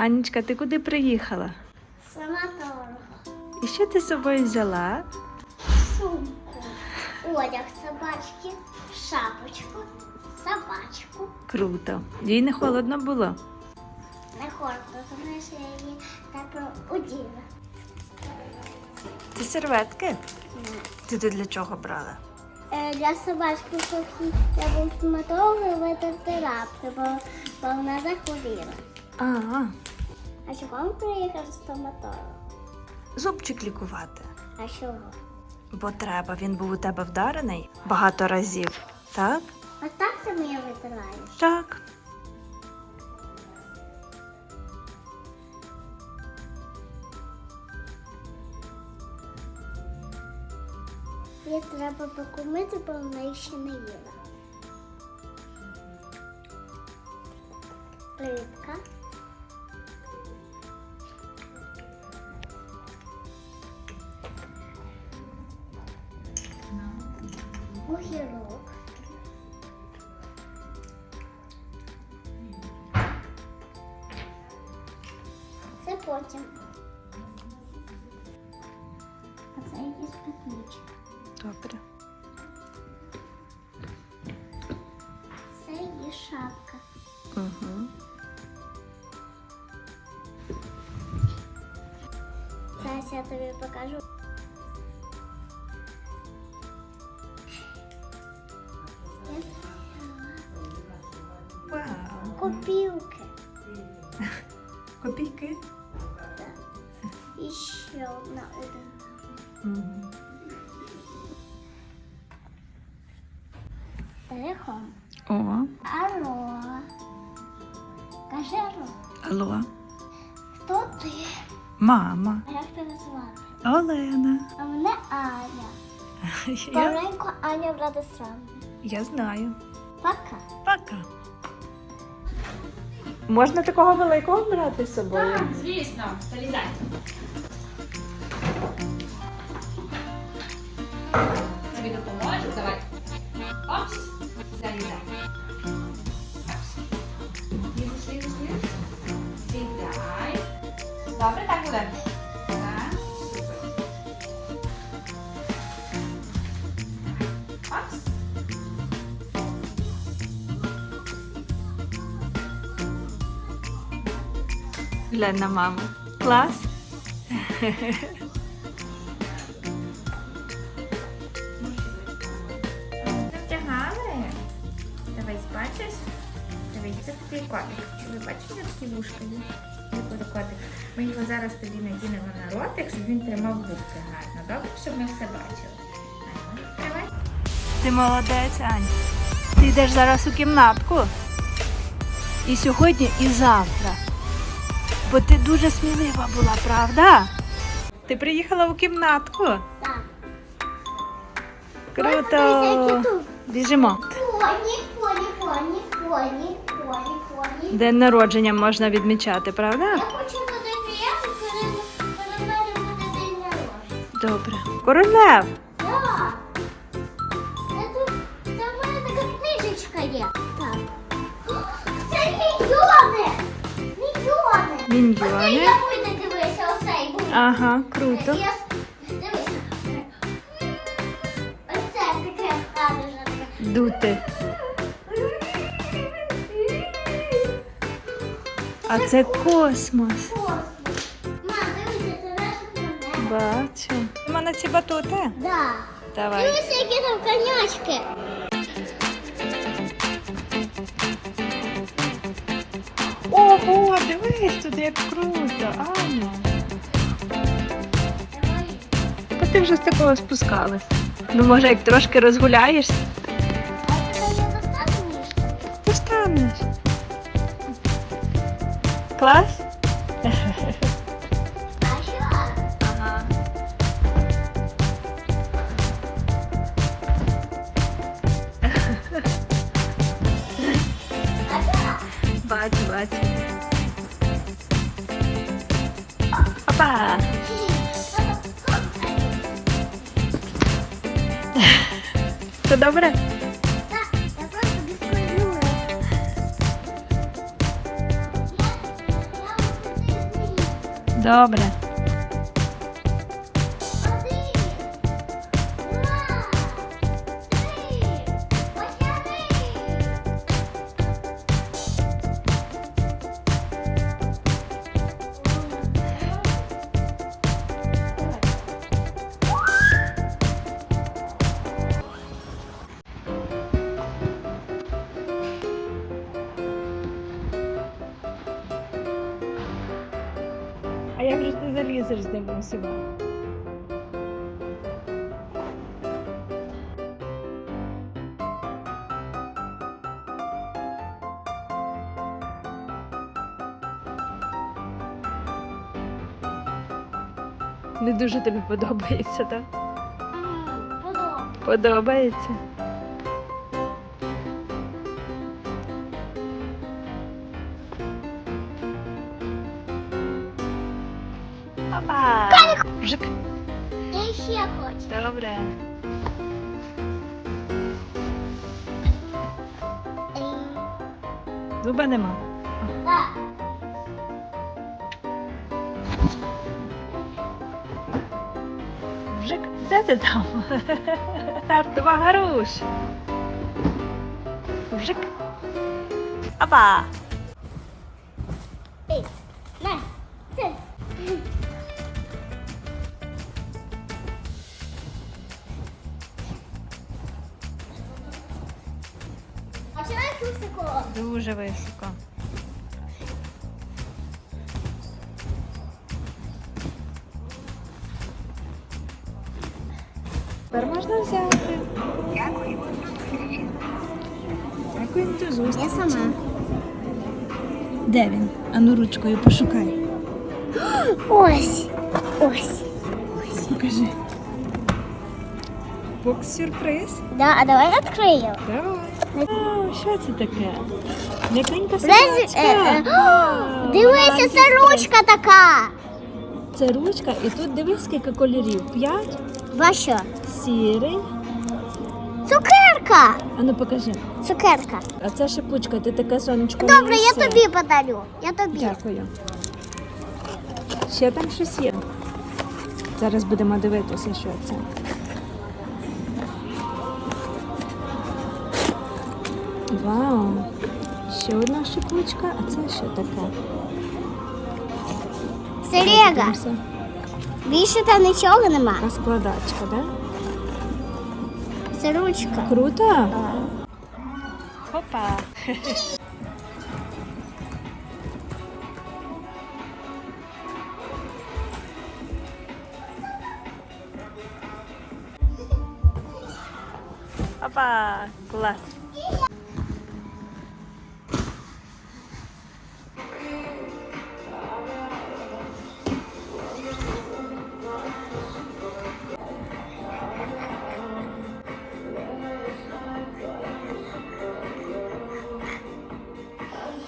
Анічка, ти куди приїхала? Санатору. І що ти з собою взяла? Сумку. Одяг собачки. Шапочку. Собачку. Круто. Їй не холодно було. Не холодно, тому що я її тепло оділа. Це серветки? Ти ти для чого брала? Е, Для собачки Софі я був стоматолог витерти лапки, бо, бо вона захворіла. А, А чого ми приїхав стоматолог? зубчик лікувати. А чого? Бо треба, він був у тебе вдарений багато разів. Так? А так ти мене витираєш? Так. Її треба покумити, бо вона ще не їла. Рибка. Огірок. Це потім. А це її спитничка. Добре. Це її шапка. Угу. Зараз я тобі покажу. Копійки. Так. І ще одна один. Телефон. О, Алло. Кажи алло. алло. Хто ти? Мама. А Як тебе звати? Олена. А мене Аня. Я, Маленька Аня Владиславна. я знаю. Пока. Пока. Можна такого великого брати з собою? Так, звісно, залізай. Тобі допоможу, давай. Опс, залізай. Лізеш. Сідай. Добре, так буде. Глянь на маму. Клас. Натягали. Дивись, бачиш? Дивись, це такий котик. Ви бачите, такі вушка є? Котик. Ми його зараз тобі надінемо на ротик, щоб він тримав губки гарно. Добре, щоб ми все бачили. Тримай. Ти молодець, Ань. Ти йдеш зараз у кімнатку. І сьогодні, і завтра. Бо ти дуже смілива була, правда? Ти приїхала у кімнатку. Так. Круто. Біжимо. Поні, поні, поні, поні, поні, поні. День народження можна відмічати, правда? Я хочу туди приїхати, коли в мене буде день народження. Добре. Королев. Так. Це тут, це в мене така книжечка є. Так. Це мільйони! Міньйони. Дивися, оцей був. Ага, круто. Я Дивися. Оце таке радужне. Дути. А це космос. Мам, дивися, це наша. Бачу. У мене ці батути. Да. Давай. Дивися, які там конячки. Ого, дивись туди, як круто, Аня. Та ти вже з такого спускалась. Ну, може, як трошки розгуляєшся, то станеш. Клас? Бачу, бачу. Опа! Все добре? Я просто я Добре. Ним? Не дуже тобі подобається, так? Подобається. Я ще хочу. Добре. Зуба нема. Так. Жик, де ти там? Тартова гаруш. Жик. Опа! Ей, на, це. Високо? Дуже високо. Тепер можна взяти. Дякую. Дякую до зустрічі. Я сама. Де він? Ану ручкою пошукай. Ось. Ось. Ось. Покажи. Бокс сюрприз. Да, а давай відкрию. Давай. О, що це таке? М'якенька е, е, Вау, Дивися, це ручка така. Це ручка, і тут дивись, скільки кольорів. П'ять, Два що? сірий. Цукерка. Ану покажи. Цукерка. А це шипучка, ти таке сонечко. Добре, я тобі подарю. Я тобі. Дякую. Ще там щось є. Зараз будемо дивитися, що це. Вау! Ще одна шипучка, а це що таке? Серега, Дивимося. більше там нічого нема. Розкладачка, да? Це ручка. Круто? Хопа. Опа, клас.